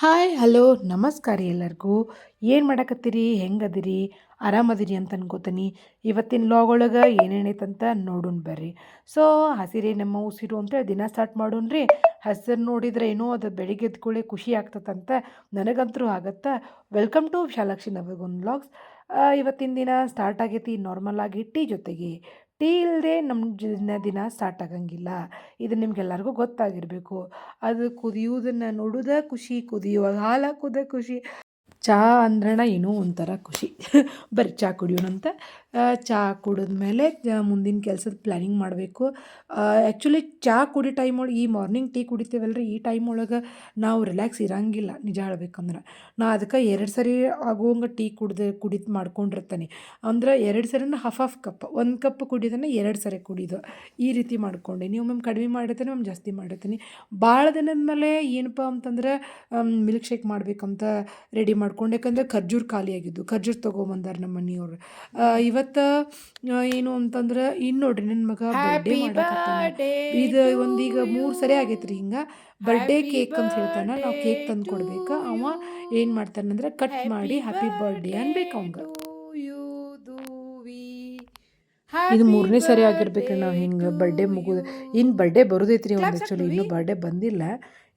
Hi hello ನಮಸ್ಕಾರ ಎಲ್ಲರಿಗೂ. ಏನು ಮಾಡಕತ್ತೀರಿ? ಹೆಂಗದಿರಿ? ಆರಾಮದಿರಿ ಅಂತ ಅನ್ಕೋತೀನಿ. ಇವತ್ತಿನ ಲಾಗ್ ಒಳಗೆ ಏನೇನೈತಂತ ನೋಡೋಣ ಬರ್ರಿ. ಸೊ ಹಸಿರೇ ನಮ್ಮ ಉಸಿರು ಅಂತೇಳಿ ದಿನ ಸ್ಟಾರ್ಟ್ ಮಾಡೋಣ್ರಿ. ಹಸಿರು ನೋಡಿದ್ರೆ ಏನೋ ಅದು ಬೆಳಿಗ್ಗೆ ಎದ್ಕೊಳ್ಳಿ ಖುಷಿ ಆಗ್ತದಂತ ನನಗಂತರೂ ಆಗತ್ತೆ. ವೆಲ್ಕಮ್ ಟು ಶಾಲಾಕ್ಷಿ ನವಗೊಂದು ಲಾಗ್ಸ್ ಇವತ್ತಿನ ದಿನ ಸ್ಟಾರ್ಟ್ ಆಗೈತಿ ನಾರ್ಮಲ್ ಆಗಿ ಟೀ ಜೊತೆಗೆ. ಟೀ ಇಲ್ಲದೆ ನಮ್ಮ ದಿನ ದಿನ ಸ್ಟಾರ್ಟ್ ಆಗಂಗಿಲ್ಲ. ಇದು ನಿಮ್ಗೆಲ್ಲರಿಗೂ ಗೊತ್ತಾಗಿರಬೇಕು. ಅದು ಕುದಿಯುವುದನ್ನು ನೋಡೋದೇ ಖುಷಿ ಕುದಿಯುವಾಗ ಹಾಲು ಹಾಕೋದೇ ಖುಷಿ. ಚಹಾ ಅಂದ್ರಣ ಏನೋ ಒಂಥರ ಖುಷಿ. ಬರೀ ಚಹಾ ಕುಡಿಯೋಣಂತ ಚಹಾ ಕುಡಿದ್ಮೇಲೆ ಮುಂದಿನ ಕೆಲಸದ ಪ್ಲ್ಯಾನಿಂಗ್ ಮಾಡಬೇಕು. ಆ್ಯಕ್ಚುಲಿ ಚಹಾ ಕುಡಿ ಟೈಮ್ ಒಳಗೆ ಈ ಮಾರ್ನಿಂಗ್ ಟೀ ಕುಡಿತೀವಲ್ಲ ರೀ ಈ ಟೈಮ್ ಒಳಗೆ ನಾವು ರಿಲ್ಯಾಕ್ಸ್ ಇರಂಗಿಲ್ಲ, ನಿಜ ಹೇಳ್ಬೇಕಂದ್ರೆ. ನಾ ಅದಕ್ಕೆ ಎರಡು ಸರಿ ಆಗುವಂಗೆ ಟೀ ಕುಡ್ದು, ಕುಡಿದು ಮಾಡ್ಕೊಂಡಿರ್ತಾನೆ. ಅಂದ್ರೆ ಎರಡು ಸರಿನ ಹಾಫ್ ಹಾಫ್ ಕಪ್ ಒಂದು ಕಪ್ ಕುಡಿದನ್ನ ಎರಡು ಸರಿ ಕುಡಿದು ಈ ರೀತಿ ಮಾಡ್ಕೊಂಡೆ. ನೀವು ಒಮ್ಮೊಮ್ಮೆ ಕಡಿಮೆ ಮಾಡಿರ್ತೀನಿ ಮ್ಯಾಮ್ ಜಾಸ್ತಿ ಮಾಡಿರ್ತೀನಿ. ಭಾಳ ದಿನದ ಮೇಲೆ ಏನಪ್ಪ ಅಂತಂದ್ರೆ ಮಿಲ್ಕ್ ಶೇಕ್ ಮಾಡಬೇಕಂತ ರೆಡಿ ಮಾಡ್ಕೊಂಡು. ಯಾಕಂದರೆ ಖರ್ಜೂರ್ ಖಾಲಿಯಾಗಿದ್ದು ಖರ್ಜೂರ್ ತೊಗೊಂಬಂದಾರೆ ನಮ್ಮ ಮನೆಯವ್ರು. ಇವತ್ತು ಏನು ಅಂತಂದ್ರೆ ಇನ್ನು ನೋಡ್ರಿ ನನ್ನ ಮಗ ಬರ್ಡೇ ಇದು ಒಂದೀಗ ಮೂರು ಸರಿ ಆಗೈತೆ ರೀ ಹಿಂಗೆ ಬರ್ಡೇ ಕೇಕ್ ಅಂತ ಹೇಳ್ತಾನೆ ನಾವು ಕೇಕ್ ತಂದು ಕೊಡ್ಬೇಕು. ಅವ ಏನು ಮಾಡ್ತಾನಂದ್ರೆ ಕಟ್ ಮಾಡಿ ಹ್ಯಾಪಿ ಬರ್ಡೇ ಅನ್ಬೇಕು ಅವಂಗೆ. ಇದು ಮೂರನೇ ಸರಿ ಆಗಿರ್ಬೇಕು ನಾವು ಹಿಂಗೆ ಬರ್ಡೇ ಮುಗಿದು ಇನ್ನು ಬರ್ಡೇ ಬರೋದೈತ್ರಿ ಅವ್ನು ಆ್ಯಕ್ಚುಲಿ ಇನ್ನೂ ಬರ್ಡೇ ಬಂದಿಲ್ಲ.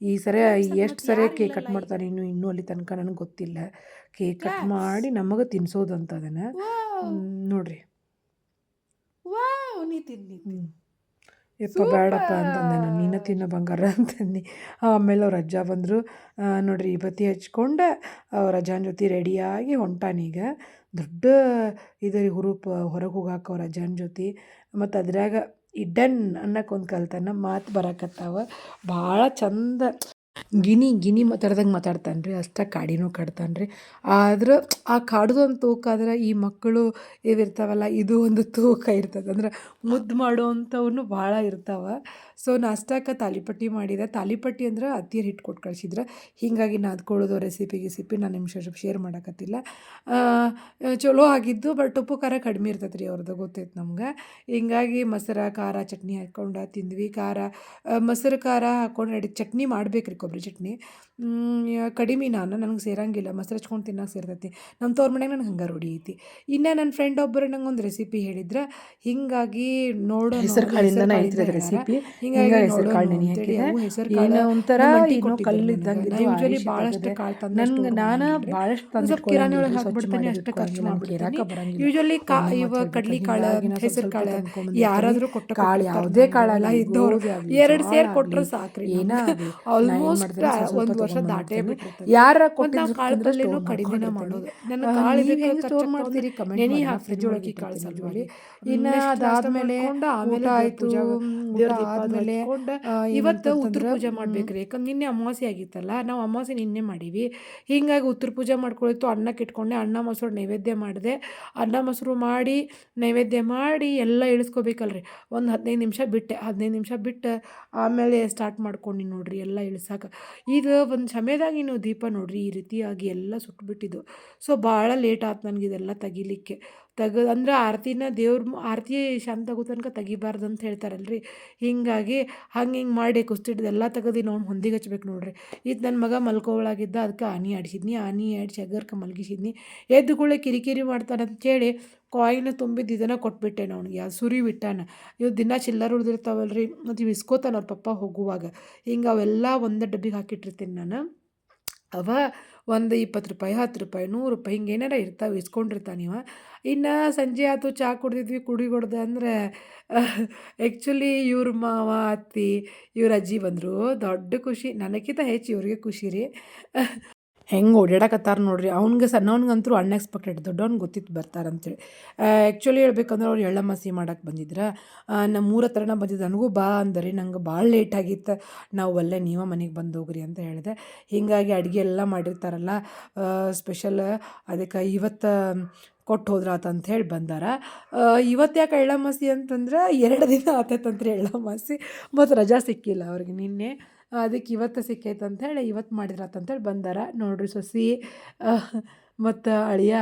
ಈ ಸರಿ ಎಷ್ಟು ಸರಿ ಕೇಕ್ ಕಟ್ ಮಾಡ್ತಾರೆ ಇನ್ನು ಇನ್ನೂ ಅಲ್ಲಿ ತನಕ ನನಗೆ ಗೊತ್ತಿಲ್ಲ. ಕೇಕ್ ಕಟ್ ಮಾಡಿ ನಮಗೆ ತಿನ್ಸೋದು ಅಂತ ಅದನ್ನು ನೋಡ್ರಿ. ಯಪ್ಪ ಬೇಡಪ್ಪ ಅಂತಂದೆ ನಾನು. ನೀನು ತಿನ್ನೋ ಬಂಗಾರ ಅಂತಂದು. ಆಮೇಲೆ ಅವ್ರ ಅಜ್ಜ ಬಂದರು. ನೋಡ್ರಿ ಬತ್ತಿ ಹಚ್ಕೊಂಡು ಅವ್ರ ಅಜ್ಜನ ಜೊತೆ ರೆಡಿಯಾಗಿ ಹೊಂಟಾನೀಗ ದೊಡ್ಡ ಇದರಿ ಹುರುಪ ಹೊರಗೆ ಹೋಗಾಕ ಅವ್ರ ಅಜ್ಜನ ಜೊತೆ. ಮತ್ತು ಅದ್ರಾಗ ಇಡನ್ ಅನ್ನಕ್ಕೆ ಒಂದು ಕಲ್ತಾನ ಮಾತು ಬರಕತ್ತಾವ. ಭಾಳ ಚಂದ ಗಿನಿ ಗಿನಿ ಮಾತಾಡ್ದಂಗೆ ಮಾತಾಡ್ತಾನೆ ರೀ ಅಷ್ಟ ಕಾಡಿನೂ ಕಾಡ್ತಾನೆ ರೀ ಆದ್ರೆ ಆ ಕಾಡ್ದೊಂದು ತೂಕ ಆದ್ರೆ ಈ ಮಕ್ಕಳು ಇವಿರ್ತಾವಲ್ಲ ಇದು ಒಂದು ತೂಕ ಇರ್ತದೆ. ಅಂದ್ರೆ ಮುದ್ದು ಮಾಡುವಂಥವೂ ಭಾಳ ಇರ್ತಾವೆ. ಸೊ ನಾಷ್ಟಕ್ಕೆ ತಾಲಿಪಟ್ಟಿ ಮಾಡಿದೆ. ತಾಲಿಪಟ್ಟಿ ಅಂದ್ರೆ ಅತ್ತಿಯರು ಹಿಟ್ಟು ಕೊಟ್ಟು ಕಳಿಸಿದ್ರೆ. ಹೀಗಾಗಿ ನಾದ್ಕೊಳ್ಳೋದು ರೆಸಿಪಿ ಗಿಸಿಪಿ ನಾನು ನಿಮಿಷ ಶೇರ್ ಮಾಡೋಕತ್ತಿಲ್ಲ. ಚಲೋ ಆಗಿದ್ದು ಬಟ್ ಉಪ್ಪು, ಖಾರ ಕಡಿಮೆ ಇರ್ತೈತೆ ರೀ ಅವ್ರದ್ದು ಗೊತ್ತೈತೆ ನಮ್ಗೆ. ಹಿಂಗಾಗಿ ಮೊಸರು, ಖಾರ, ಚಟ್ನಿ ಹಾಕ್ಕೊಂಡು ತಿಂದ್ವಿ. ಖಾರ ಮೊಸರು, ಖಾರ ಹಾಕೊಂಡು ಚಟ್ನಿ ಮಾಡ್ಬೇಕು ರೀ ಕೊಬ್ಬರಿ ಚಟ್ನಿ ಕಡಿಮೆ ನಾನು ನನಗೆ ಸೇರಂಗಿಲ್ಲ. ಮೊಸರು ಹಚ್ಕೊಂಡು ತಿನ್ನೋಕೆ ಸೇರ್ತೈತಿ. ನಮ್ಮ ತೋರ್ ಮನೆಗೆ ನನಗೆ ಹಂಗೆ ರೂಢಿ ಐತಿ. ಇನ್ನು ನನ್ನ ಫ್ರೆಂಡ್ ಒಬ್ಬರು ನಂಗೆ ಒಂದು ರೆಸಿಪಿ ಹೇಳಿದ್ರೆ. ಹಿಂಗಾಗಿ ನೋಡೋ ಹೆಸರು ಕಾಳಿಂದನೇ ಐತಿ ರೆಸಿಪಿ. ಹಿಂಗಾಗಿ ಹೆಸರು ಕಾಳು ನೆನೆ ಹಾಕಿದೆ ಏನೋ ಒಂಥರ ಏನೋ ಕಲ್ಲು ಇದ್ದಂಗೆ ಯೂಶಲಿ ಭಾಳಷ್ಟು ಕಾಳು ತಂದು ನನಗೆ ನಾನು ಭಾಳಷ್ಟು ತಂದು ಕಿರಾಣಿ ಒಳಗೆ ಹಾಕ್ಬಿಡ್ತೀನಿ ಅಷ್ಟೇ ಖರ್ಚು ಮಾಡ್ಬಿಡ್ತೀನಿ. ಯೂಶಲಿ ಕಾ ಇವ ಕಡ್ಲಿ ಕಾಳು ಹೆಸರು ಕಾಳು ಯಾರಾದರೂ ಕೊಟ್ಟ ಕಾಳು ಯಾವುದೇ ಕಾಳಲ್ಲ ಇದ್ದವ್ರು ಎರಡು ಸೇರ್ ಕೊಟ್ಟರು ಸಾಕ್ರಿ ಏನ ಆಲ್ಮೋಸ್ಟ್ ಒಂದು ವರ್ಷ ದಾಟೇ ಯಾರ ನಾವು ಕಡಿಮೆನ ಮಾಡೋದು. ನನ್ನ ಕಾಳು ಸ್ಟೋರ್ ಮಾಡ್ತೀರಿ? ಕಮೆಂಟ್ ನೆನೆ ಹಾಕಿ ಫ್ರಿಜ್ ಒಳಗೆ ಕಾಳು ಸಲುವಾಗಿ ಇನ್ನು ಅದಾದ್ಮೇಲೆ ಆಮೇಲೆ ಆಯ್ತು ಆದ್ಮೇಲೆ ಇವತ್ತು ಉತ್ತರ ಪೂಜೆ ಮಾಡ್ಬೇಕ್ರಿ. ಯಾಕಂದ್ರೆ ನಿನ್ನೆ ಅಮಾವಾಸ್ಯೆ ಆಗಿತ್ತಲ್ಲ ನಾವು ಅಮಾವಾಸ್ಯೆ ನಿನ್ನೆ ಮಾಡೀವಿ. ಹಿಂಗಾಗಿ ಉತ್ತರ ಪೂಜೆ ಮಾಡ್ಕೊಳಿತ್ತು ಅನ್ನಕ್ಕೆ ಇಟ್ಕೊಂಡೆ ಅನ್ನ ಮೊಸರು ನೈವೇದ್ಯ ಮಾಡಿದೆ. ಅನ್ನ ಮೊಸರು ಮಾಡಿ ನೈವೇದ್ಯ ಮಾಡಿ ಎಲ್ಲ ಇಳಿಸ್ಕೋಬೇಕಲ್ರಿ. ಒಂದು ಹದಿನೈದು ನಿಮಿಷ ಬಿಟ್ಟೆ ಹದಿನೈದು ನಿಮಿಷ ಬಿಟ್ಟು ಆಮೇಲೆ ಸ್ಟಾರ್ಟ್ ಮಾಡ್ಕೊಂಡು ನೋಡ್ರಿ ಎಲ್ಲ ಇಳಿಸಾಕ. ಇದು ಒಂದು ಸಮಯದಾಗ ನೀವು ದೀಪ ನೋಡ್ರಿ ಈ ರೀತಿಯಾಗಿ ಎಲ್ಲ ಸುಟ್ಬಿಟ್ಟಿದ್ದು. ಸೊ ಭಾಳ ಲೇಟ್ ಆಯ್ತು ನನಗೆ ಇದೆಲ್ಲ ತೆಗಿಲಿಕ್ಕೆ. ತೆಗೆದು ಅಂದ್ರೆ ಆರತಿನ ದೇವ್ರ ಆರತಿ ಶಾಂತ ಆಗೋ ತನಕ ತೆಗಿಬಾರ್ದು ಅಂತ ಹೇಳ್ತಾರಲ್ರಿ. ಹೀಗಾಗಿ ಹಂಗೆ ಹಿಂಗೆ ಮಾಡಿ ಕುಸ್ತಿಡ್ದೆಲ್ಲ ತೆಗೆದು ನಾವು ಹೊಂದಿಗೆ ಹಚ್ಬೇಕು ನೋಡ್ರಿ. ಇದು ನನ್ನ ಮಗ ಮಲ್ಕೋಳಾಗಿದ್ದ ಅದಕ್ಕೆ ಆನಿ ಆಡಿಸಿದ್ನಿ, ಆನಿ ಆಡಿಸಿ ಅಗರ್ಕ ಮಲಗಿಸಿದ್ನಿ. ಎದ್ದುಗಳೇ ಕಿರಿಕಿರಿ ಮಾಡ್ತಾನಂತೇಳಿ ಕಾಯಿನ ತುಂಬಿದ್ದು ಇದನ್ನು ಕೊಟ್ಬಿಟ್ಟೆ ಅವ್ನಿಗೆ. ಸುರಿ ಬಿಟ್ಟಾನ. ಇವು ದಿನ ಚಿಲ್ಲರ್ ಉಳಿದಿರ್ತಾವಲ್ರಿ. ಮತ್ತು ಇಸ್ಕೋತಾನ ಅವ್ರ ಪಪ್ಪ ಹೋಗುವಾಗ. ಹಿಂಗೆ ಅವೆಲ್ಲ ಒಂದು ಡಬ್ಬಿಗೆ ಹಾಕಿಟ್ಟಿರ್ತೀನಿ ನಾನು. ಅವ ಒಂದು ಇಪ್ಪತ್ತು ರೂಪಾಯಿ, ಹತ್ತು ರೂಪಾಯಿ, ನೂರು ರೂಪಾಯಿ ಹಿಂಗೆ ಏನಾರ ಇರ್ತಾವೆ ಇಸ್ಕೊಂಡಿರ್ತಾನೆ ಇವ ಇನ್ನು ಸಂಜೆ ಆಯ್ತು ಚಹಾ ಕುಡ್ದಿದ್ವಿ, ಕುಡಿಗೊಡ್ದು ಅಂದರೆ ಆ್ಯಕ್ಚುಲಿ ಇವ್ರ ಮಾವ, ಅತ್ತಿ, ಇವ್ರ ಅಜ್ಜಿ ಬಂದರು. ದೊಡ್ಡ ಖುಷಿ. ನನಗಿಂತ ಹೆಚ್ಚು ಇವ್ರಿಗೆ ಖುಷಿ ರೀ. ಹೆಂಗೆ ಓಡಾಡಕತ್ತಾರ ನೋಡ್ರಿ. ಅವ್ನಿಗೆ ಸಣ್ಣವನಿಗಂತೂ ಅನ್ಎಕ್ಸ್ಪೆಕ್ಟೆಡ್ ದೊಡ್ಡವ್ನಿಗೆ ಗೊತ್ತಿತ್ತು ಬರ್ತಾರಂತೇಳಿ ಆ್ಯಕ್ಚುಲಿ ಹೇಳ್ಬೇಕಂದ್ರೆ ಅವ್ರು ಎಳ್ಳಮಾಸಿ ಮಾಡಕ್ಕೆ ಬಂದಿದ್ರು. ನಮ್ಮ ಮೂರ ಹತ್ರನ ಬಂದಿದ್ದು ನನಗೂ ಬಾ ಅಂದರಿ. ನಂಗೆ ಭಾಳ ಲೇಟ್ ಆಗಿತ್ತು. ನಾವು ಒಳ್ಳೆ ನೀವೇ ಮನೆಗೆ ಬಂದು ಹೋಗ್ರಿ ಅಂತ ಹೇಳಿದೆ. ಹೀಗಾಗಿ ಅಡುಗೆ ಎಲ್ಲ ಮಾಡಿರ್ತಾರಲ್ಲ. ಸ್ಪೆಷಲ್ ಅದಕ್ಕೆ ಇವತ್ತು ಕೊಟ್ಟು ಹೋದ್ರಾತ ಅಂತ ಹೇಳಿ ಬಂದಾರ. ಇವತ್ತು ಯಾಕೆ ಎಳ್ಳಮಾಸಿ ಅಂತಂದ್ರೆ, ಎರಡು ದಿನ ಆತೈತಂತ್ರಿ ಎಳ್ಳಮಾಸಿ ಮತ್ತು ರಜಾ ಸಿಕ್ಕಿಲ್ಲ ಅವ್ರಿಗೆ ನಿನ್ನೆ. ಅದಕ್ಕೆ ಇವತ್ತು ಸಿಕ್ಕೈತೆ ಹೇಳಿ ಇವತ್ತು ಮಾಡಿದ್ರಾತ ಅಂತೇಳಿ ಬಂದಾರ. ನೋಡ್ರಿ ಸೊಸಿ. ಮತ್ತು ಅಳಿಯ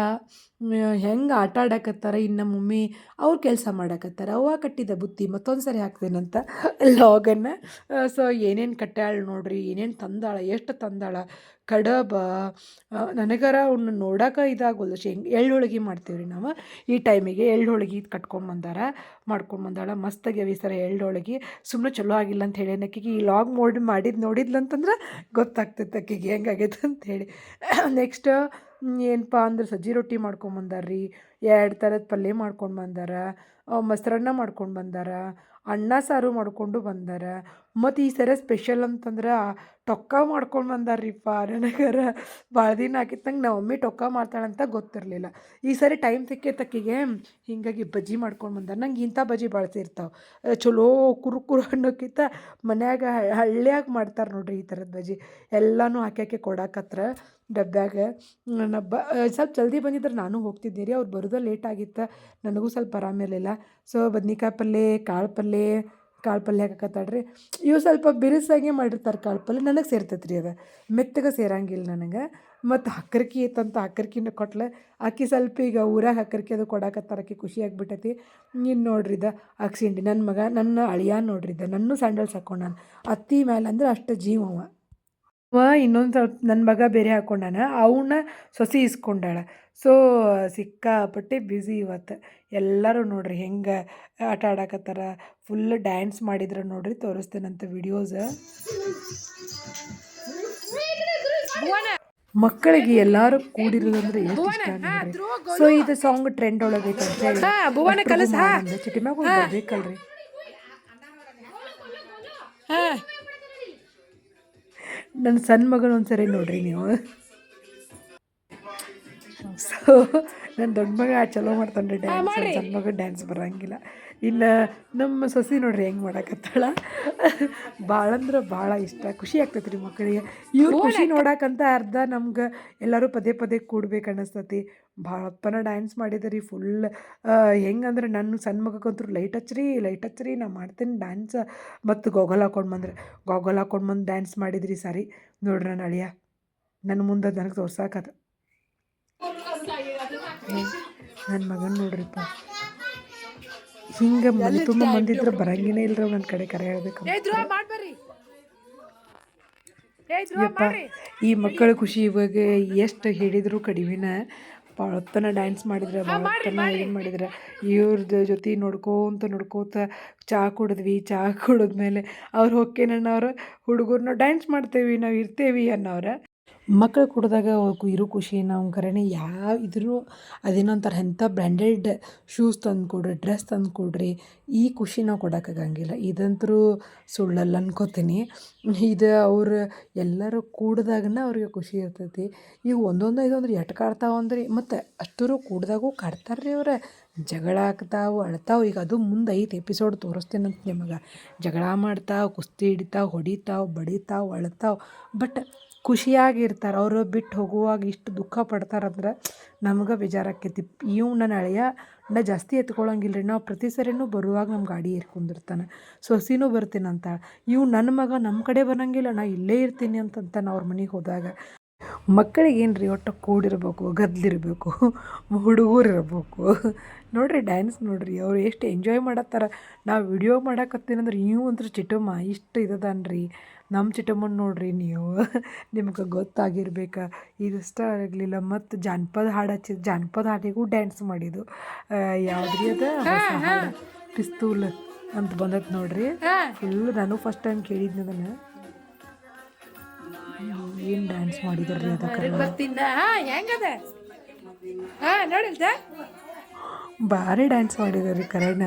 ಹೆಂಗೆ ಆಟ ಆಡಕತ್ತಾರ, ಇನ್ನು ಮಮ್ಮಿ ಅವ್ರು ಕೆಲಸ ಮಾಡಕತ್ತಾರ, ಅವ್ವ ಕಟ್ಟಿದ ಬುತ್ತಿ ಮತ್ತೊಂದು ಸರಿ ಹಾಕ್ತೇನಂತ ಲಾಗನ್ನು ಸೊ ಏನೇನು ಕಟ್ಟಾಳು ನೋಡ್ರಿ, ಏನೇನು ತಂದಾಳ, ಎಷ್ಟು ತಂದಾಳ, ಕಡಬ ನನಗರ ಅವನ್ನ ನೋಡಕ್ಕೆ ಇದಾಗೋಲ್ಲ ಶೇಂಗ್ ಎಳ್ಳು ಹೋಳಿಗೆ ಮಾಡ್ತೀವಿ ರೀ ನಾವು. ಈ ಟೈಮಿಗೆ ಎಳ್ಳು ಹೋಳ್ಗೆ ಕಟ್ಕೊಂಬಂದಾರ ಮಾಡ್ಕೊಂಬಂದಾಳ ಮಸ್ತಾಗ್ಯಾವ ಈ ಸರ ಎಳ್ಳು ಹೋಳಿಗೆ. ಸುಮ್ಮನೆ ಚಲೋ ಆಗಿಲ್ಲ ಅಂತ ಹೇಳಿ ಆಕಿಗೆ ಈ ಲಾಗ್ ಮೋಡ್ ಮಾಡಿದ್ದು ನೋಡಿದ್ಲಂತಂದ್ರೆ ಗೊತ್ತಾಗ್ತೈತೆ ಆಕಿಗೆ ಹೆಂಗಾಗೈತೆ ಅಂತೇಳಿ ನೆಕ್ಸ್ಟ್ ಏನಪ್ಪ ಅಂದ್ರೆ ಸಜ್ಜಿ ರೊಟ್ಟಿ ಮಾಡ್ಕೊಂಬಂದಾರ ರೀ, ಎರಡು ಥರದ ಪಲ್ಯ ಮಾಡ್ಕೊಂಡು ಬಂದಾರ ಮೊಸರನ್ನ ಮಾಡ್ಕೊಂಡು ಬಂದಾರ, ಅನ್ನ ಸಾರು ಮಾಡಿಕೊಂಡು ಬಂದಾರ ಮತ್ತು ಈ ಸರಿ ಸ್ಪೆಷಲ್ ಅಂತಂದ್ರೆ ಟೊಕ್ಕ ಮಾಡ್ಕೊಂಡು ಬಂದಾರ ರೀಪ್ಪ ನನಗರ. ಭಾಳ ದಿನ ಆಗಿತ್ತಂಗೆ ನಮ್ಮ ಮಮ್ಮಿ ಟೊಕ್ಕ ಮಾಡ್ತಾಳಂತ ಗೊತ್ತಿರಲಿಲ್ಲ. ಈ ಸರಿ ಟೈಮ್ ಸಿಕ್ಕೈತೆ ತಕ್ಕಿಗೆ ಹೀಗಾಗಿ ಬಜ್ಜಿ ಮಾಡ್ಕೊಂಡು ಬಂದಾರ. ನಂಗೆ ಇಂಥ ಬಜ್ಜಿ ಭಾಳ ಸೇರ್ತಾವೆ. ಚಲೋ ಕುರು ಕುರು ಅನ್ನೋಕ್ಕಿಂತ ಮನ್ಯಾಗ ಹಳ್ಳಿಯಾಗ ಮಾಡ್ತಾರೆ ನೋಡ್ರಿ ಈ ಥರದ ಬಜ್ಜಿ. ಎಲ್ಲನೂ ಹಾಕಿ ಹಾಕಿ ಕೊಡಾಕತ್ರ ಡಬ್ಬ್ಯಾಗ. ನನ್ನ ಬ ಸ್ವಲ್ಪ ಜಲ್ದಿ ಬಂದಿದ್ರೆ ನಾನು ಹೋಗ್ತಿದ್ದೆ ರೀ. ಅವ್ರು ಬರೋದೇ ಲೇಟ್ ಆಗಿತ್ತು. ನನಗೂ ಸ್ವಲ್ಪ ಆರಾಮಿರಲಿಲ್ಲ ಸೊ ಬದ್ನಿಕಾಯಿ ಪಲ್ಯ, ಕಾಳು ಪಲ್ಯ ಕಾಳು ಪಲ್ಯ ಹಾಕತ್ತಾಳ್ರಿ ಇವು ಸ್ವಲ್ಪ ಬಿರುಸಾಗೆ ಮಾಡಿರ್ತಾರೆ ಕಾಳು ಪಲ್ಯ ನನಗೆ ಸೇರ್ತೈತೆ ರೀ ಅದು. ಮೆತ್ತಗೆ ಸೇರಂಗಿಲ್ಲ ನನಗೆ. ಮತ್ತು ಹಕ್ಕರ್ಕಿ ಐತಂತ ಹಕ್ಕರ್ಕಿನ ಕೊಟ್ಲೆ ಅಕ್ಕಿ ಸ್ವಲ್ಪ ಈಗ ಊರಾಗ ಹಕ್ಕರ್ಕಿ ಅದು ಕೊಡಾಕತ್ತಾರ ಆಕಿ ಖುಷಿ ಆಗ್ಬಿಟ್ಟೈತಿ. ಇನ್ನು ನೋಡ್ರಿ ಇದ, ಅಕ್ಸಿಂಡಿ ನನ್ನ ಮಗ, ನನ್ನ ಅಳಿಯ ನೋಡ್ರಿ ಇದ, ನನ್ನ ಸ್ಯಾಂಡಲ್ಸ್ ಹಾಕೊಂಡು ನಾನು. ಅತ್ತಿ ಮೇಲೆ ಅಂದ್ರೆ ಅಷ್ಟು ಜೀವ ಅವ. ಇನ್ನೊಂದು ನನ್ನ ಮಗ ಬೇರೆ ಹಾಕೊಂಡಾನ ಅವನ್ನ ಸೊಸಿ ಇಸ್ಕೊಂಡಾಳ ಸೊ ಸಿಕ್ಕಾಪಟ್ಟೆ ಬ್ಯುಸಿ ಇವತ್ತು. ಎಲ್ಲರೂ ನೋಡ್ರಿ ಹೆಂಗೆ ಆಟ ಆಡಕತ್ತಾರ. ಫುಲ್ ಡ್ಯಾನ್ಸ್ ಮಾಡಿದ್ರೆ ನೋಡ್ರಿ ತೋರಿಸ್ತೇನಂತ ವಿಡಿಯೋಸ್. ಮಕ್ಕಳಿಗೆ ಎಲ್ಲರೂ ಕೂಡಿರೋದಂದ್ರೆ ಎಷ್ಟು ಇಷ್ಟ ಸೊ ಇದು ಸಾಂಗ್ ಟ್ರೆಂಡ್ ಒಳಗೈತೆ ಅಂತ ಚಿಟಿ ಮ್ಯಾಗ ಬರ್ಬೇಕಲ್ರಿ. ನನ್ನ ಸಣ್ಣ ಮಗನ ಒಂದ್ಸರಿ ನೋಡ್ರಿ ನೀವು. ನನ್ನ ದೊಡ್ಡ ಮಗ ಚಲೋ ಮಾಡ್ತಾನೆ ರೀ ಡ್ಯಾನ್ಸ್ ಸಣ್ಣ ಮಗ ಡ್ಯಾನ್ಸ್ ಬರೋಂಗಿಲ್ಲ. ಇನ್ನು ನಮ್ಮ ಸೊಸಿ ನೋಡ್ರಿ ಹೆಂಗೆ ಮಾಡಕತ್ತಾಳ. ಭಾಳ ಅಂದ್ರೆ ಭಾಳ ಇಷ್ಟ. ಖುಷಿ ಆಗ್ತೈತೆ ರೀ ಮಕ್ಕಳಿಗೆ ಇವ್ರು ಖುಷಿ ನೋಡಕ್ಕಂತ ಅರ್ಧ ನಮ್ಗೆ ಎಲ್ಲರೂ ಪದೇ ಪದೇ ಕೂಡ್ಬೇಕು ಅನ್ನಿಸ್ತತಿ. ಭಾಳ ಹೊತ್ತನ ಡ್ಯಾನ್ಸ್ ಮಾಡಿದೆ ಫುಲ್ ಹೆಂಗಂದ್ರೆ ನನ್ನ ಸಣ್ಣ ಮಗಕ್ಕಂತೂ ಲೈಟ್ ಹಚ್ಚ್ರಿ ಲೈಟ್ ಹಚ್ಚ್ರಿ ನಾ ಮಾಡ್ತೀನಿ ಡ್ಯಾನ್ಸ್ ಮತ್ತು ಗೋಗಲ್ ಹಾಕೊಂಡು ಬಂದ್ರೆ ಗೋಗಲ್ ಹಾಕೊಂಡು ಬಂದು ಡ್ಯಾನ್ಸ್ ಮಾಡಿದ್ರಿ ಸರಿ. ನೋಡ್ರಿ ನಾನು ಅಳಿಯ. ನನ್ನ ಮುಂದೆ ನನಗೆ ತೋರ್ಸಾಕದ ನನ್ನ ಮಗನ ನೋಡ್ರಿಪ್ಪ. ಹಿಂಗೆ ಮನೆ ತುಂಬ ಮಂದಿದ್ರೆ ಬರಂಗಿನೇ ಇಲ್ರಿ ನನ್ನ ಕಡೆ ಕರೆ ಹೇಳ್ಬೇಕು. ಯಪ್ಪ ಈ ಮಕ್ಕಳ ಖುಷಿ ಇವಾಗ ಎಷ್ಟು ಹೇಳಿದ್ರು ಕಡಿಮೆನ ಭಾಳ ಹೊತ್ತನ ಡ್ಯಾನ್ಸ್ ಮಾಡಿದ್ರೆ ಭಾಳತ್ತನ ಏನು ಮಾಡಿದ್ರೆ. ಇವ್ರದ್ದು ಜೊತೆ ನೋಡ್ಕೋತ ನೋಡ್ಕೋತ ಚಹಾ ಕುಡಿದ್ವಿ ಚಹಾ ಕುಡಿದ್ಮೇಲೆ ಅವ್ರು ಹೊಕ್ಕೇನನ್ನ ಅವ್ರು ಹುಡುಗರ್ನ ಡ್ಯಾನ್ಸ್ ಮಾಡ್ತೇವಿ ನಾವು ಇರ್ತೇವಿ ಅನ್ನೋರ ಮಕ್ಕಳು ಕೊಡಿದಾಗ ಇರೋ ಖುಷಿ, ನಾವು ಕರೆನೇ ಯಾವ ಇದ್ರೂ ಅದೇನೋ ಎಂಥ ಬ್ರ್ಯಾಂಡೆಡ್ ಶೂಸ್ ತಂದು ಕೊಡ್ರಿ ಡ್ರೆಸ್ ತಂದು ಕೊಡ್ರಿ, ಈ ಖುಷಿ ನಾವು ಕೊಡೋಕ್ಕಾಗಂಗಿಲ್ಲ ಇದಂತರೂ ಸುಳ್ಳಲ್ಲ ಅನ್ಕೋತೀನಿ. ಇದು ಅವ್ರು ಎಲ್ಲರೂ ಕೂಡ್ದಾಗನ ಅವ್ರಿಗೆ ಖುಷಿ ಇರ್ತೈತಿ. ಈಗ ಒಂದೊಂದು ಇದು ಅಂದ್ರೆ ಎಟ್ ಕಾಡ್ತಾವ ಅಂದ್ರೆ, ಮತ್ತು ಅಷ್ಟರು ಕೂಡ್ದಾಗೂ ಕಾಡ್ತಾರೆ ರೀ ಅವ್ರು. ಜಗಳ ಆಗ್ತಾವೆ, ಅಳ್ತಾವೆ. ಈಗ ಅದು ಮುಂದೆ ಐತೆ ಎಪಿಸೋಡ್ ತೋರಿಸ್ತೀನಂತ ನಿಮಗೆ. ಜಗಳ ಮಾಡ್ತಾವೆ, ಕುಸ್ತಿ ಹಿಡಿತಾವೆ, ಹೊಡಿತಾವ, ಬಡಿತಾವ, ಅಳ್ತಾವೆ. ಬಟ್ ಖುಷಿಯಾಗಿರ್ತಾರೆ. ಅವರು ಬಿಟ್ಟು ಹೋಗುವಾಗ ಇಷ್ಟು ದುಃಖ ಪಡ್ತಾರಂದ್ರೆ ನಮ್ಗೆ ಬೇಜಾರಾಕೈತಿ ಇವು ನನ್ನ ಅಳೆಯ ನಾ ಜಾಸ್ತಿ ಎತ್ಕೊಳಂಗಿಲ್ಲ ರೀ ನಾವು ಪ್ರತಿ ಸರಿನೂ ಬರುವಾಗ ನಮ್ಮ ಗಾಡಿ ಏರ್ಕೊಂಡಿರ್ತಾನೆ. ಸೊಸಿನೂ ಬರ್ತೀನಂತ. ಇವ್ ನನ್ನ ಮಗ ನಮ್ಮ ಕಡೆ ಬರೋಂಗಿಲ್ಲ, ನಾ ಇಲ್ಲೇ ಇರ್ತೀನಿ ಅಂತಂತಾನೆ ಅವ್ರ ಮನೆಗೆ ಹೋದಾಗ. ಮಕ್ಕಳಿಗೆ ಏನು ರೀ ಒಟ್ಟು ಕೂಡಿರಬೇಕು ಹುಡುಗರು ಇರಬೇಕು ನೋಡ್ರಿ ಡ್ಯಾನ್ಸ್ ನೋಡಿರಿ, ಅವ್ರು ಎಷ್ಟು ಎಂಜಾಯ್ ಮಾಡತ್ತಾರ. ನಾವು ವಿಡಿಯೋ ಮಾಡಕತ್ತೀನಂದ್ರೆ ನೀವು ಅಂದ್ರೆ ಚಿಟಮ್ಮ ಇಷ್ಟು ಇದದಾನ್ರಿ. ನಮ್ಮ ಚಿಟಮ್ಮನ ನೋಡ್ರಿ ನೀವು. ನಿಮ್ಗೆ ಗೊತ್ತಾಗಿರ್ಬೇಕು. ಇದಿಷ್ಟ ಆಗಲಿಲ್ಲ. ಮತ್ತು ಜಾನಪದ ಹಾಡು ಹಚ್ಚಿ ಜಾನಪದ ಹಾಡಿಗೂ ಡ್ಯಾನ್ಸ್ ಮಾಡಿದ್ದು. ಯಾವ್ದ್ರಿ ಅದ? ಹಾಡು. ಪಿಸ್ತೂಲ್ ಅಂತ ಬಂದೈತೆ ನೋಡ್ರಿ. ಫುಲ್ ನಾನು ಫಸ್ಟ್ ಟೈಮ್ ಕೇಳಿದ್ನಿ ಅದನ್ನು. ಏನು ಡ್ಯಾನ್ಸ್ ಮಾಡಿದ್ರಿ ಅದಕ್ಕೆ ಬರ್ತಿಂದ ಭಾರಿ ಡ್ಯಾನ್ಸ್ ಮಾಡಿದ್ದಾರೆ ಕರೆನ.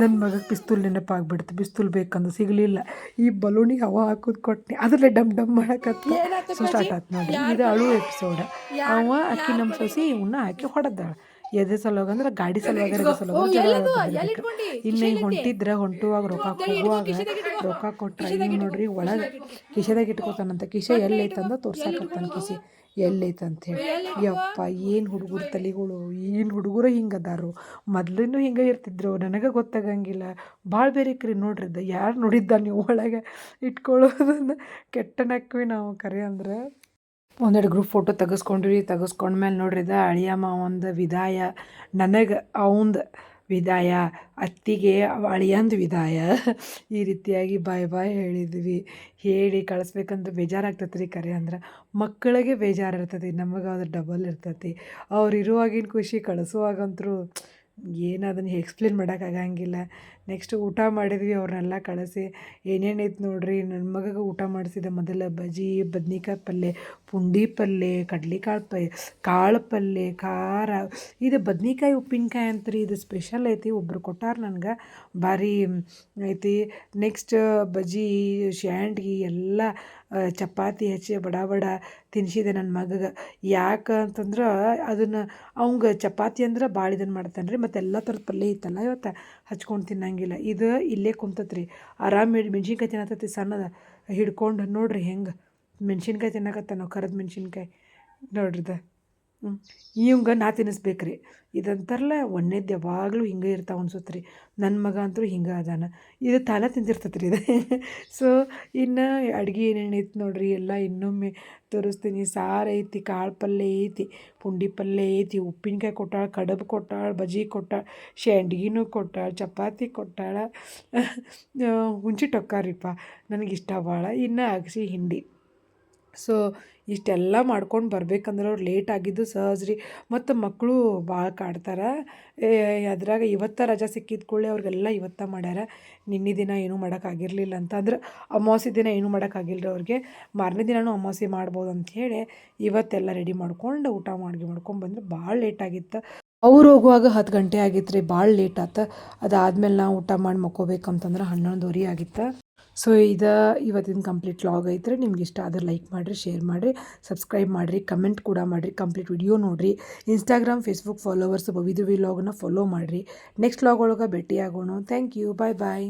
ನನ್ನ ಮಗ ಪಿಸ್ತೂಲ್ ನೆನಪಾಗ್ಬಿಡ್ತು ಪಿಸ್ತೂಲ್ ಬೇಕಂದು ಸಿಗಲಿಲ್ಲ. ಈ ಬಲೂನಿಗೆ ಹವಾ ಹಾಕೋದು ಕೊಟ್ಟೆ ಅದರಲ್ಲೇ ಡಮ್ ಡಮ್ ಮಾಡಕತ್ತ ಸೊ ಸ್ಟಾರ್ಟ್ ಆಯ್ತು ನೋಡಿ. ಇದು ಅಳು ಎಪಿಸೋಡ್ ಅವ ಅಕ್ಕಿ ನಮ್ಮ ಸೊಸಿ ಇವನ್ನ ಹಾಕಿ ಹೊಡೆದಾಳ ಎದೆ ಸಲುವಾಗ ಅಂದ್ರೆ ಗಾಡಿ ಸಲುವಾಗ ಎದೆ ಸಲುವಾಗ ಇನ್ನು ಈಗ ಹೊಂಟಿದ್ರೆ ಹೊಂಟುವಾಗ ರೊಕ್ಕ ಹೋಗುವಾಗ ರೊಕ್ಕ ಕೊಟ್ರೆ ಈಗ ನೋಡ್ರಿ ಒಳಗೆ ಕಿಶೆದಾಗ ಇಟ್ಕೋತಾನಂತ. ಕಿಶೆ ಎಲ್ಲೈತಂದ ತೋರ್ಸಾಕತ್ತಾನ ಕಿಸೆ ಎಲ್ಲೈತೆ ಹೇಳಿ. ಯಪ್ಪ, ಏನು ಹುಡುಗರು ತಲೆಗಳು, ಏನು ಹುಡುಗರು ಹಿಂಗೆ ಅದಾರು. ಮೊದ್ಲಿನೂ ಹಿಂಗೆ ಇರ್ತಿದ್ರು, ನನಗೆ ಗೊತ್ತಾಗಂಗಿಲ್ಲ. ಭಾಳ ಬೇರೆಕ್ರಿ ನೋಡ್ರಿ ಅದು ಯಾರು ನೋಡಿದ್ದ ನೀವು ಒಳಗೆ ಇಟ್ಕೊಳ್ಳೋದನ್ನ. ಕೆಟ್ಟ ನಕ್ವಿ ನಾವು ಕರೆ ಅಂದ್ರೆ. ಒಂದೆರಡು ಗ್ರೂಪ್ ಫೋಟೋ ತೆಗೆಸ್ಕೊಂಡ್ರಿ ತೆಗೆಸ್ಕೊಂಡ್ಮೇಲೆ ನೋಡ್ರಿ ಅಳಿಯಮ್ಮ ಅಳಿಯ ಮಾವಂದು ವಿದಾಯ. ನನಗೆ ಅವಂದು ವಿದಾಯ. ಅತ್ತಿಗೆ ಅಳಿಯಂದು ವಿದಾಯ. ಈ ರೀತಿಯಾಗಿ ಬಾಯ್ ಬಾಯ್ ಹೇಳಿದ್ವಿ. ಹೇಳಿ ಕಳಿಸ್ಬೇಕಂದ್ರೆ ಬೇಜಾರಾಗ್ತೈತೆ ರೀ ಕರೆ ಅಂದ್ರೆ ಮಕ್ಕಳಿಗೆ ಬೇಜಾರು ಇರ್ತೈತಿ ನಮಗೆ ಅದು ಡಬಲ್ ಇರ್ತೈತಿ. ಅವ್ರು ಇರುವಾಗಿನ ಖುಷಿ ಕಳಿಸುವಾಗಂತೂ ಏನು ಅದನ್ನು ಎಕ್ಸ್ಪ್ಲೇನ್ ಮಾಡೋಕ್ಕಾಗಂಗಿಲ್ಲ ನೆಕ್ಸ್ಟ್ ಊಟ ಮಾಡಿದ್ವಿ, ಅವ್ರನ್ನೆಲ್ಲ ಕಳಿಸಿ. ಏನೇನೈತೆ ನೋಡ್ರಿ ನನ್ನ ಮಗಗೆ ಊಟ ಮಾಡಿಸಿದೆ ಮೊದಲ ಬಜಿ, ಬದ್ನಿಕಾಯಿ ಪಲ್ಯ ಪುಂಡಿ ಪಲ್ಯ ಕಡ್ಲೆಕಾಳು ಪೈ ಕಾಳು ಪಲ್ಯ ಖಾರ. ಇದು ಬದ್ನಿಕಾಯಿ ಉಪ್ಪಿನಕಾಯಿ ಅಂತ್ರಿ, ಇದು ಸ್ಪೆಷಲ್ ಐತಿ, ಒಬ್ರು ಕೊಟ್ಟಾರ ನನಗೆ. ಭಾರಿ ಐತಿ. ನೆಕ್ಸ್ಟ್ ಬಜ್ಜಿ ಶ್ಯಾಂಡ್ಗಿ, ಎಲ್ಲ ಚಪಾತಿ ಹಚ್ಚಿ ಬಡ ಬಡ ತಿನ್ನಿಸಿದೆ ನನ್ನ ಮಗಗೆ. ಯಾಕೆ ಅಂತಂದ್ರೆ ಅದನ್ನು ಅವಂಗೆ ಚಪಾತಿ ಅಂದ್ರೆ ಭಾಳ ಇದನ್ನು ಮಾಡ್ತಾನೆ ರೀ ಮತ್ತು ಎಲ್ಲ ಥರದ ಪಲ್ಯ ಇತ್ತಲ್ಲ ಇವತ್ತು, ಹಚ್ಕೊಂಡು ತಿನ್ನಂಗಿಲ್ಲ. ಇದು ಇಲ್ಲೇ ಕುಂತತ್ ರೀ ಹಿಡಿ ಮೆಣ್ಸಿನ್ಕಾಯಿ ತಿನ್ನತೈತಿ ಸಣ್ಣದ, ಹಿಡ್ಕೊಂಡು ನೋಡಿರಿ ಹೆಂಗೆ. ಮೆಣ್ಸಿನ್ಕಾಯಿ ತಿನ್ನಕತ್ತ ನಾವು ಕರಿದ ಮೆಣ್ಸಿನ್ಕಾಯಿ ನೋಡ್ರಿದ. ಇವಂಗೆ ನಾ ತಿನ್ನಿಸ್ಬೇಕು ರೀ ಇದಂತಾರಲ್ಲ ಒಂದೇದ್ದು ಯಾವಾಗಲೂ ಹಿಂಗೆ ಇರ್ತಾವೆ ಅನ್ಸುತ್ತೆ ರೀ ನನ್ನ ಮಗ ಅಂತೂ ಹಿಂಗೆ ಅದಾನ. ಇದು ತಾನೇ ತಿಂತಿರ್ತೈತೆ ರೀ ಇದು. ಸೊ ಇನ್ನು ಅಡ್ಗೆ ಏನೇನೈತೆ ನೋಡ್ರಿ, ಎಲ್ಲ ಇನ್ನೊಮ್ಮೆ ತೋರಿಸ್ತೀನಿ. ಸಾರು ಐತಿ, ಕಾಳು ಪಲ್ಯ ಐತಿ, ಪುಂಡಿ ಪಲ್ಯ ಐತಿ, ಉಪ್ಪಿನಕಾಯಿ ಕೊಟ್ಟಾಳ, ಕಡಬು ಕೊಟ್ಟಾಳ, ಬಜ್ಜಿ ಕೊಟ್ಟಾಳ, ಶೇಂಡ್ಗಿನೂ ಕೊಟ್ಟಾಳ, ಚಪಾತಿ ಕೊಟ್ಟಾಳ. ಹುಂಚಿ ಟೊಕ್ಕಾರಿಪ್ಪ ನನಗಿಷ್ಟ ಭಾಳ ಇನ್ನು ಅಗಸಿ ಹಿಂಡಿ. ಸೊ, ಇಷ್ಟೆಲ್ಲ ಮಾಡ್ಕೊಂಡು ಬರ್ಬೇಕಂದ್ರೆ ಅವ್ರು ಲೇಟ್ ಆಗಿದ್ದು ಸಹಜ ರೀ. ಮತ್ತು ಮಕ್ಕಳು ಭಾಳ ಕಾಡ್ತಾರೆ. ಅದ್ರಾಗ ಇವತ್ತ ರಜಾ ಸಿಕ್ಕಿದ ಕೂಡಲೇ ಅವ್ರಿಗೆಲ್ಲ ಇವತ್ತ ಮಾಡ್ಯಾರ. ನಿನ್ನೆ ದಿನ ಏನೂ ಮಾಡೋಕ್ಕಾಗಿರ್ಲಿಲ್ಲ ಅಂತಂದ್ರೆ ಅಮಾವಾಸ್ಯೆ ದಿನ ಏನೂ ಮಾಡೋಕ್ಕಾಗಿಲ್ಲ ರೀ ಅವ್ರಿಗೆ. ಮಾರನೇ ದಿನವೂ ಅಮಾವಾಸ್ಯೆ ಮಾಡ್ಬೋದು ಅಂಥೇಳಿ ಇವತ್ತೆಲ್ಲ ರೆಡಿ ಮಾಡ್ಕೊಂಡು ಊಟ ಮಾಡಿ ಮಾಡ್ಕೊಂಡು ಬಂದ್ರೆ ಭಾಳ ಲೇಟ್ ಆಗಿತ್ತು. ಅವ್ರು ಹೋಗುವಾಗ ಹತ್ತು ಗಂಟೆ ಆಗಿತ್ತು ರೀ ಭಾಳ ಲೇಟ್ ಆತ. ಅದಾದ್ಮೇಲೆ ನಾವು ಊಟ ಮಾಡಿ ಮಕ್ಕೋಬೇಕಂತಂದ್ರೆ ಹನ್ನೊಂದುವರೆ ಆಗಿತ್ತು. ಸೊ, ಇದು ಇವತ್ತಿನ ಕಂಪ್ಲೀಟ್ ಲಾಗ್ ಐತ್ರಿ. ನಿಮ್ಗೆ ಇಷ್ಟ ಆದ್ರೆ ಲೈಕ್ ಮಾಡಿರಿ ಶೇರ್ ಮಾಡಿರಿ ಸಬ್ಸ್ಕ್ರೈಬ್ ಮಾಡಿರಿ ಕಮೆಂಟ್ ಕೂಡ ಮಾಡಿರಿ ಕಂಪ್ಲೀಟ್ ವಿಡಿಯೋ ನೋಡಿರಿ. ಇನ್ಸ್ಟಾಗ್ರಾಮ್ ಫೇಸ್ಬುಕ್ ಫಾಲೋವರ್ಸ್ ಬವಿದ್ರು ವಿ ಲಾಗನ್ನ ಫಾಲೋ ಮಾಡಿರಿ. ನೆಕ್ಸ್ಟ್ ಲಾಗ್ ಒಳಗೆ ಭೇಟಿಯಾಗೋಣ. Thank you bye bye